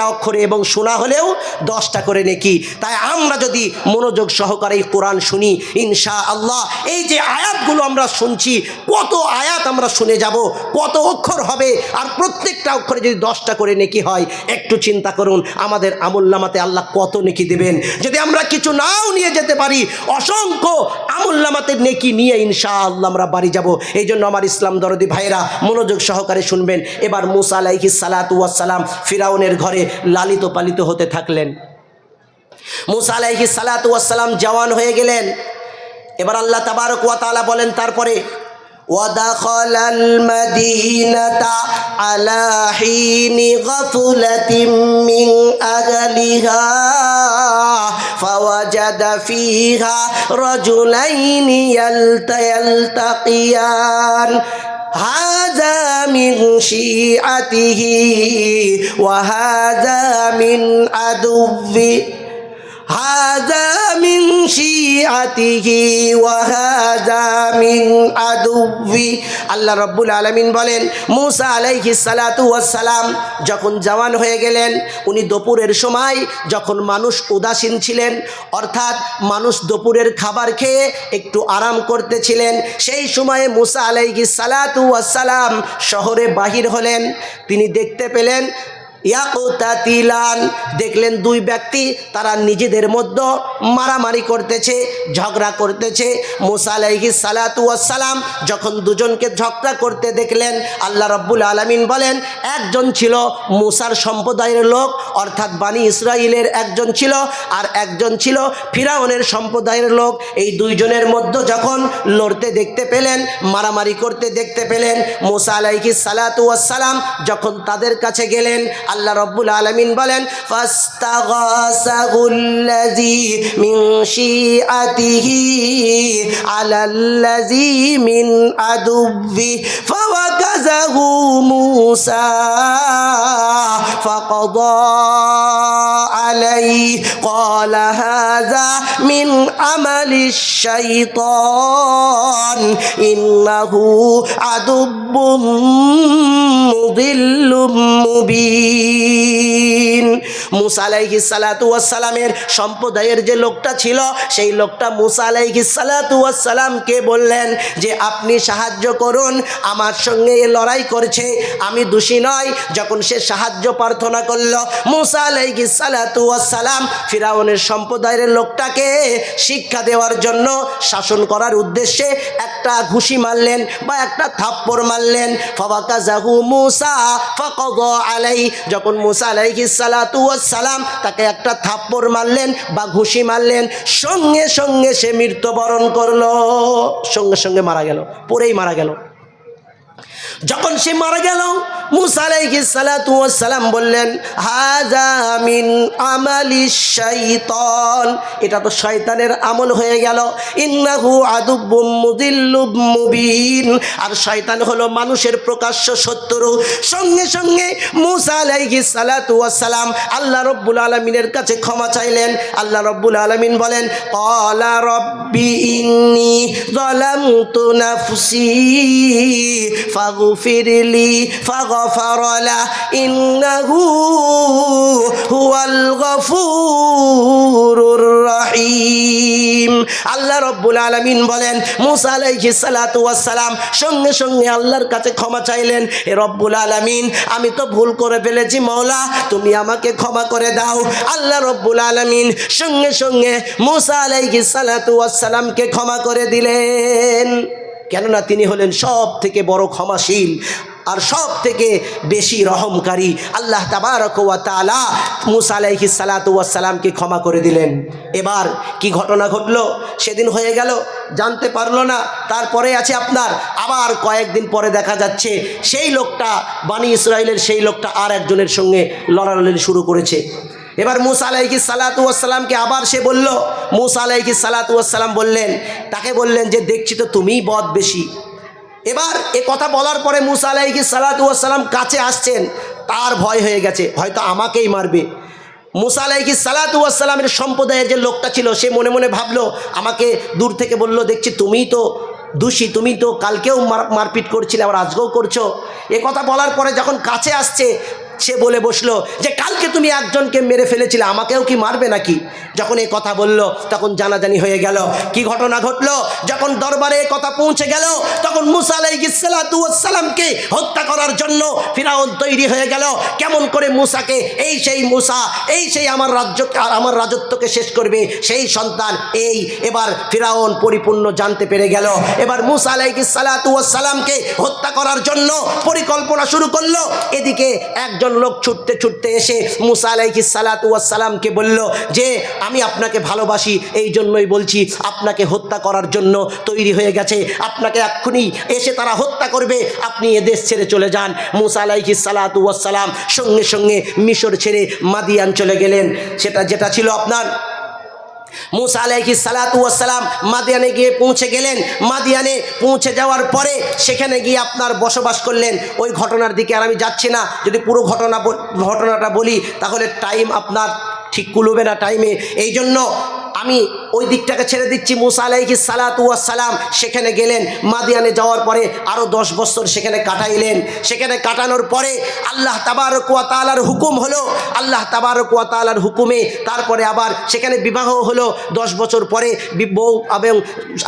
একটা অক্ষরে এবং শোনা হলেও দশটা করে নেকি। তাই আমরা যদি মনোযোগ সহকারে এই কোরআন শুনি ইনশা আল্লাহ এই যে আয়াতগুলো আমরা শুনছি, কত আয়াত আমরা শুনে যাব, কত অক্ষর হবে, আর প্রত্যেকটা অক্ষরে যদি দশটা করে নেকি হয়, একটু চিন্তা করুন, আমাদের আমুল্লামাতে আল্লাহ কত নেকি দেবেন। যদি আমরা কিছু নাও নিয়ে যেতে পারি, অসংখ্য আমুল্লামাতে নেকি নিয়ে ইনশা আল্লাহ আমরা বাড়ি যাব। এই জন্য আমার ইসলাম দরদি ভাইরা মনোযোগ সহকারে শুনবেন। এবার মুসা আলাইহি সালাতু সালাম ফিরাউনের ঘরে লালিত পালিত হতে থাকলেন মুসা আলাইহি সালাতু সালাম জওয়ান হয়ে গেলেন এবার আল্লাহ তাবারক ওয়া তাআলা বলেন তারপরে ودخل المدينة على حين غفلة من أهلها فوجد فيها رجلين يلت يلتقيان هذا من شيعته وهذا من عدوه. هذا من شيعته وهذا من عدوي আল্লাহ রব্বুল আলমিন বলেন মুসা আলাইহি সালাতু সালাম যখন জওয়ান হয়ে গেলেন উনি দুপুরের সময় যখন মানুষ উদাসীন ছিলেন অর্থাৎ মানুষ দুপুরের খাবার খেয়ে একটু আরাম করতেছিলেন সেই সময়ে মুসা আলাইহি সালাতু সালাম শহরে বাহির হলেন তিনি দেখতে পেলেন ইয়াকুতাতিলান, দেখলেন দুই ব্যক্তি তারা নিজেদের মধ্যে মারামারি করতেছে, ঝগড়া করতেছে। মুসা আলাইহি সালাতু সালাম যখন দুজনকে ঝগড়া করতে দেখলেন, আল্লাহ রব্বুল আলামিন বলেন, একজন ছিল মুসার সম্প্রদায়ের লোক, অর্থাৎ বানি ইসরায়েলের একজন ছিল, আর একজন ছিল ফিরাউনের সম্প্রদায়ের লোক। এই দুইজনের মধ্যে যখন লড়তে দেখতে পেলেন, মারামারি করতে দেখতে পেলেন, মুসা আলাইহি সালাতু সালাম যখন তাদের কাছে গেলেন আল্লাহ রব্বুল আলমিন বলেন মিন আদুব্বি ফাওয়াকাযাহু মূসা। ফাকাদা আলাইহি قال هذا من عمل الشيطان إنه عدو مضل মুবিন মুসা আলাইহি সালাতু সালামের সম্প্রদায়ের যে লোকটা ছিল সেই লোকটা মুসা আলাইহি সালাতু সালামকে বললেন যে আপনি সাহায্য করুন আমার সঙ্গে এ লড়াই করছে আমি দোষী নয় যখন সে সাহায্য প্রার্থনা করল, মুসা আলাইহি সালাতু সালাম ফিরাউনের সম্প্রদায়ের লোকটাকে শিক্ষা দেওয়ার জন্য শাসন করার উদ্দেশ্যে একটা ঘুষি মারলেন বা একটা থাপ্পড় মারলেন। ফাবাকা জাহু মুসা ফকদ আলাই যখন মুসা আলাইহি সালাতু সালাম তাকে একটা থাপ্পড় মারলেন বা ঘুষি মারলেন, সঙ্গে সঙ্গে সে মৃত্যুবরণ করল। সঙ্গে সঙ্গে মারা গেল, পরেই মারা গেল। যখন সে মারা গেল মুসা আলাইহিস সালাতু সালাম বললেন হাজা মিন আমালি শাইতান। এটা তো শয়তানের আমল হয়ে গেল। ইন্নাহু আদুব্বুম মুদিল্লুব মুবিন। আর শয়তান হলো মানুষের প্রকাশ্য শত্রু। সঙ্গে সঙ্গে মুসা আলাইহিস সালাতু সালাম আল্লাহ রব্বুল আলামিনের কাছে ক্ষমা চাইলেন। আল্লাহ রব্বুল আলামিন বলেন, ক্বালা রব্বি ইন্নী যালামতু নাফসি ফাগফিরলি ফাগফার লা ইন্নাহু হুয়াল গফুরুর রহিম আল্লাহ রব্বুল আলামিন বলেন, মুসা ওয়াস সালাম সঙ্গে সঙ্গে আল্লাহর কাছে ক্ষমা চাইলেন। হে রব্বুল আলামিন, আমি তো ভুল করে ফেলেছি মওলা, তুমি আমাকে ক্ষমা করে দাও। আল্লাহ রব্বুল আলামিন সঙ্গে সঙ্গে মুসা আলাইহিস সালাতু ওয়াস ক্ষমা করে দিলেন। কেননা তিনি হলেন সব থেকে বড় ক্ষমাশীল। আর সব থেকে বেশি রহমকারী আল্লাহ তাবারক ওয়া তাআলা মুসা আলাইহি সালাতু সালামকে ক্ষমা করে দিলেন। এবার কি ঘটনা ঘটলো? সেদিন হয়ে গেল, জানতে পারল না। তারপরে আছে আপনার, আবার কয়েকদিন পরে দেখা যাচ্ছে, সেই লোকটা, বানি ইসরায়েলের সেই লোকটা আর একজনের সঙ্গে লড়ালড়ি শুরু করেছে। এবার মুসা আলাইহি সালাতু সালামকে আবার সে বলল, মুসা আলাইহি সালাতু সালাম বললেন, তাকে বললেন যে, দেখছি তো তুমিই বদ বেশি এবার এ কথা বলার পরে মুসা আলাইকি সালাতু সালাম কাছে আসছেন, তার ভয় হয়ে গেছে, হয়তো আমাকেই মারবে। মুসা আলাইকি সালাতু সালামের সম্প্রদায়ের যে লোকটা ছিল, সে মনে মনে ভাবলো, আমাকে দূর থেকে বলল, দেখছি তুমিই তো দোষী তুমি তো কালকেও মার, মারপিট করছিলে, আবার আজকেও করছ। এ কথা বলার পরে যখন কাছে আসছে সে বলে বসল যে কালকে তুমি একজনকে মেরে ফেলেছিলে, আমাকেও কি মারবে নাকি? যখন এই কথা বলল, তখন জানাজানি হয়ে গেল। কি ঘটনা ঘটলো? যখন দরবারে কথা পৌঁছে গেল, তখন মুসা আলাইসালামকে হত্যা করার জন্য ফিরাউন তৈরি হয়ে গেল। কেমন করে মুসাকে, এই সেই মুসা, এই সেই আমার রাজ্য, আমার রাজত্বকে শেষ করবে, সেই সন্তান এই। এবার ফিরাউন পরিপূর্ণ জানতে পেরে গেল। এবার মুসা আলাইসালামকে হত্যা করার জন্য পরিকল্পনা শুরু করল। এদিকে একজন লোক ছুটতে ছুটতে এসে মুসা আলাইকি সালাতামকে বলল, যে, আমি আপনাকে ভালোবাসি এই জন্যই বলছি, আপনাকে হত্যা করার জন্য তৈরি হয়ে গেছে। আপনাকে এক্ষুনি এসে তারা হত্যা করবে। আপনি এদেশ দেশ ছেড়ে চলে যান। মুসা আলাইকি সালাতাম সঙ্গে সঙ্গে মিশর ছেড়ে মাদিয়ান চলে গেলেন। সেটা, যেটা ছিল আপনার মুসা আলাইহি সালাতাম মাদিয়ানে গিয়ে পৌঁছে গেলেন। মাদিয়ানে পৌঁছে যাওয়ার পরে সেখানে গিয়ে আপনার বসবাস করলেন। ওই ঘটনার দিকে আর আমি যাচ্ছি না। যদি পুরো ঘটনা ঘটনাটা বলি, তাহলে টাইম আপনার ঠিক কুলবে না টাইমে এই জন্য আমি ওই দিকটাকে ছেড়ে দিচ্ছি। মুসা আলাইহি সালাম সেখানে গেলেন। মাদিয়ানে যাওয়ার পরে আরও দশ বছর সেখানে কাটাইলেন। সেখানে কাটানোর পরে আল্লাহ তাবার কুয়াতালার হুকুম হলো, আল্লাহ তাবার কুয়াতালার হুকুমে তারপরে আবার সেখানে বিবাহ হলো। দশ বছর পরে বউ এবং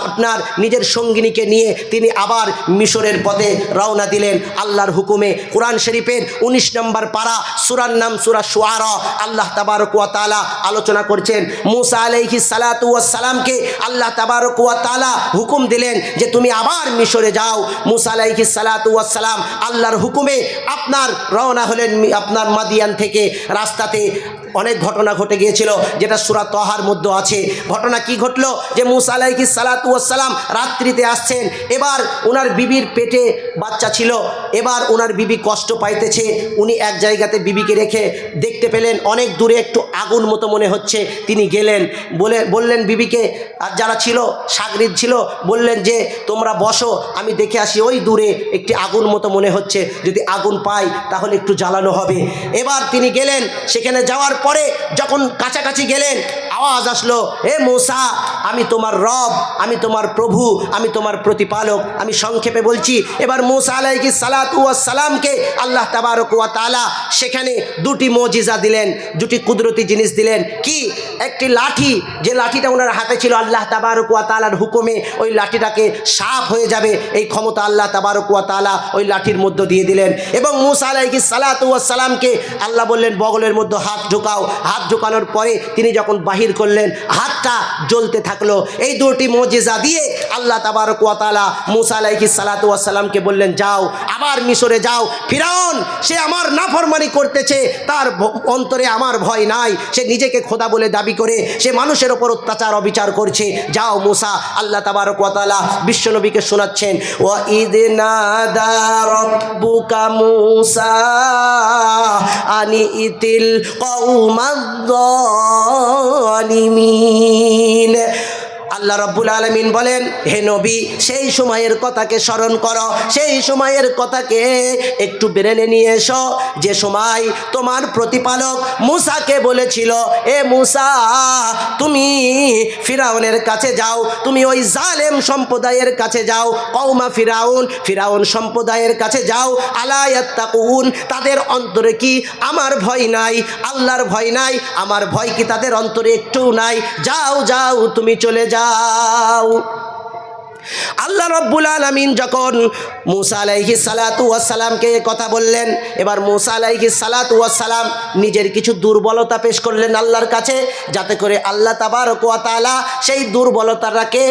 আপনার নিজের সঙ্গিনীকে নিয়ে তিনি আবার মিশরের পথে রওনা দিলেন। আল্লাহর হুকুমে কোরআন শরীফের উনিশ নম্বর পাড়া সুরার নাম সুরা সুয়ারা আল্লাহ তাবার কুয়াতালা আলোচনা করছেন। মুসা আলাইহি সালাতামকে আল্লাহ তাবার কুয়াতালা হুকুম দিলেন যে তুমি আবার মিশরে যাও। মুসা আলাইহি সালাতাম আল্লাহর হুকুমে আপনার রওনা হলেন আপনার মাদিয়ান থেকে রাস্তাতে অনেক ঘটনা ঘটে গিয়েছিল, যেটা সুরা তহার মধ্যে আছে। ঘটনা কি ঘটলো? যে মুসা আলাইহি সালাতাম রাত্রিতে আসছেন, এবার ওনার বিবির পেটে বাচ্চা ছিল, এবার ওনার বিবি কষ্ট পাইতেছে, উনি এক জায়গাতে বিবিকে রেখে দেখতে পেলেন, অনেক দূরে একটু আগুন মতো মনে হচ্ছে, তিনি গেলেন, বলে, বললেন বিবিকে, আর যারা ছিল, সাগরিদ ছিল, বললেন যে, তোমরা বসো, আমি দেখে আসি, ওই দূরে একটি আগুন মতো মনে হচ্ছে, যদি আগুন পাই, তাহলে একটু জ্বালানো হবে। এবার তিনি গেলেন, সেখানে যাওয়ার পরে যখন কাছাকাছি গেলেন আওয়াজ আসলো হে মোসা, আমি তোমার রব, আমি তোমার প্রভু, আমি তোমার প্রতিপালক। আমি সংক্ষেপে বলছি, এবার মোসা আলাইকি সালাতামকে আল্লাহ তাবারক ওয়া তাআলা সেখানে দুটি মজিজা দিলেন, দুটি কুদরতি জিনিস দিলেন। কি? একটি লাঠি, যে লাঠিটা ওনার হাতে ছিল আল্লাহ তাবারক ওয়া তাআলার হুকুমে, ওই লাঠিটাকে সাফ হয়ে যাবে। এই ক্ষমতা আল্লাহ তাবারক ওয়া তাআলা ওই লাঠির মধ্য দিয়ে দিলেন। এবং মুসা আলাইহি সালাতামকে আল্লাহ বললেন, বগলের মধ্যে হাত ঢুকাও হাত ঢুকানোর পরে তিনি যখন বাহির করলেন, হাতটা জ্বলতে থাকল। এই দুটি মজিজা দিয়ে আল্লাহ তাবারক ওয়া তাআলা মুসা আলাইহি সালাতামকে বললেন, যাও আবার মিশরে যাও। ফিরাউন, সে আমার নাফরমানি করতেছে। তার অন্তরে আমার ভয় নাই। সে নিজেকে খোদা বলে দাবি করে, সে মানুষের ওপর অত্যাচার, অবিচার করছে। যাও মুসা, আল্লাহ তাবারক ওয়া তাআলা বিশ্বনবীকে শোনাচ্ছেন ও রব্বুকা মুসা আনি ইতিল কৌমাদ্দালিমিন আল্লাহ রব্বুল আলমিন বলেন, হে নবী, সেই সময়ের কথাকে স্মরণ করো। সেই সময়ের কথাকে একটু বেরেনে নিয়ে এসো। যে সময় তোমার প্রতিপালক মুসাকে বলেছিল, এ মুসা, তুমি ফিরাউনের কাছে যাও। তুমি ওই জালেম সম্প্রদায়ের কাছে যাও। কৌমা ফিরাউন ফিরাউন সম্প্রদায়ের কাছে যাও। আলায়াত্তা আলায়াত্তাকুন তাদের অন্তরে কি আমার ভয় নাই? আল্লাহর ভয় নাই? আমার ভয় কি তাদের অন্তরে একটুও নাই? যাও যাও, তুমি চলে যাও। আল্লাহ রব্বুল আলমিন যখন মুসা আলাইহি সালাতু ওয়াসালামকে কথা বললেন, এবার মুসা আলাইহি সালাতু ওয়াসালাম নিজের কিছু দুর্বলতা পেশ করলেন আল্লাহর কাছে, যাতে করে আল্লাহ তাবারক ওয়া তাআলা সেই দুর্বলতাটাকে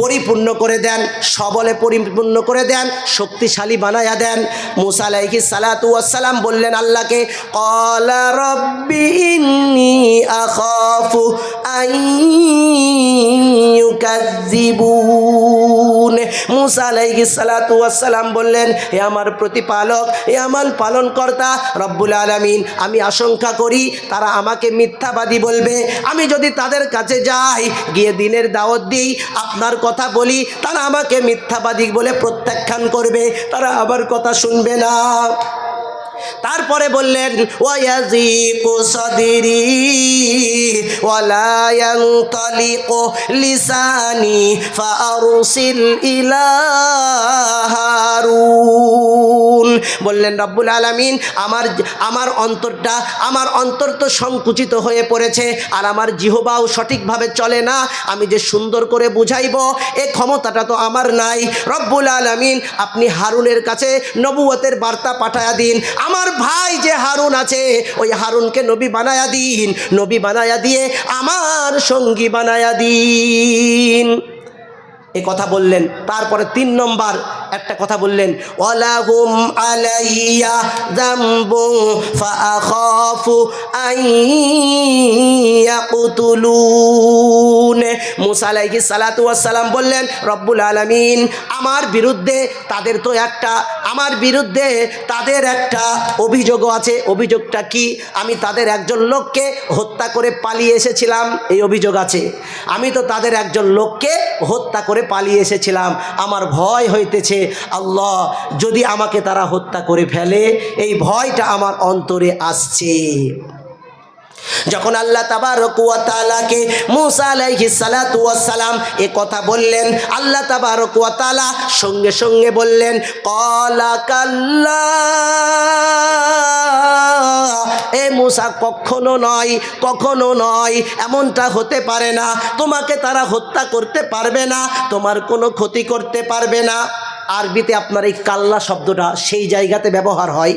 পরিপূর্ণ করে দেন, সবলে পরিপূর্ণ করে দেন, শক্তিশালী বানায়া দেন। মুসা আলাইহি সালাতু ওয়াসসালাম বললেন আল্লাহকে, ক্বালা রব্বি আখাফু আন ইউকাযযিবুন মুসা আলাইহি সালাতু ওয়াসসালাম বললেন হে আমার প্রতিপালক হে আমার পালনকর্তা, রব্বুল আলামিন, আমি আশঙ্কা করি তারা আমাকে মিথ্যাবাদী বলবে। আমি যদি তাদের কাছে যাই, গিয়ে দিনের দাওয়াত দিই, আপনার কথা বলি, তারা আমাকে মিথ্যাবাদী বলে প্রত্যাখ্যান করবে। তারা আবার কথা শুনবে না। তারপরে বললেন ওয়াজিকু সদরি ওয়ালা লিসানি ফারসিল ইলা বললেন, রব্বুল আলামিন, আমার আমার অন্তরটা, আমার অন্তর তো সংকুচিত হয়ে পড়েছে আর আমার জিহবাও সঠিকভাবে চলে না। আমি যে সুন্দর করে বুঝাইব, এ ক্ষমতাটা তো আমার নাই। রব্বুল আলামিন, আপনি হারুনের কাছে নবুয়তের বার্তা পাঠায়া দিন। আমার ভাই যে হারুন আছে, ওই হারুনকে নবী বানায়া দিন। নবী বানায়া দিয়ে আমার সঙ্গী বানায়া দিন। এ কথা বললেন, তারপরে তিন নম্বর একটা কথা বললেন আলাইয়া সালাম বললেন, রব্বুল আলামিন, আমার বিরুদ্ধে তাদের তো একটা, আমার বিরুদ্ধে তাদের একটা অভিযোগও আছে। অভিযোগটা কি? আমি তাদের একজন লোককে হত্যা করে পালিয়ে এসেছিলাম, এই অভিযোগ আছে। আমি তো তাদের একজন লোককে হত্যা করে পালিয়ে এসেছিলাম। আমার ভয় হইতেছে আল্লাহ, যদি আমাকে তারা হত্যা করে ফেলে, এই ভয়টা আমার অন্তরে আসছে। যখন আল্লাহ তাবারকালাকে মুসা আলাইহি সালাতু ওয়াস সালাম এ কথা বললেন, আল্লাহ তাবারকালা সঙ্গে সঙ্গে বললেন, কলা কাল্লা, এ মুসা, কখনো নয় কখনো নয়, এমনটা হতে পারে না। তোমাকে তারা হত্যা করতে পারবে না, তোমার কোনো ক্ষতি করতে পারবে না। আরবিতে আপনার এই কাল্লা শব্দটা সেই জায়গাতে ব্যবহার হয়।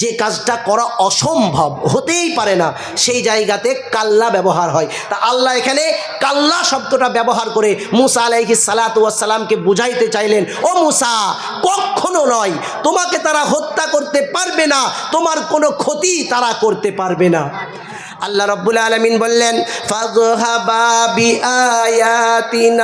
যে কাজটা করা অসম্ভব, হতেই পারে না, সেই জায়গাতে কাল্লা ব্যবহার হয়। তা আল্লাহ এখানে কাল্লা শব্দটা ব্যবহার করে মুসা আলাইহি সালাতামকে বুঝাইতে চাইলেন, ও মুসা, কখনো নয়, তোমাকে তারা হত্যা করতে পারবে না, তোমার কোনো ক্ষতি তারা করতে পারবে না। আল্লাহ রব্বুল আলমিন বললেন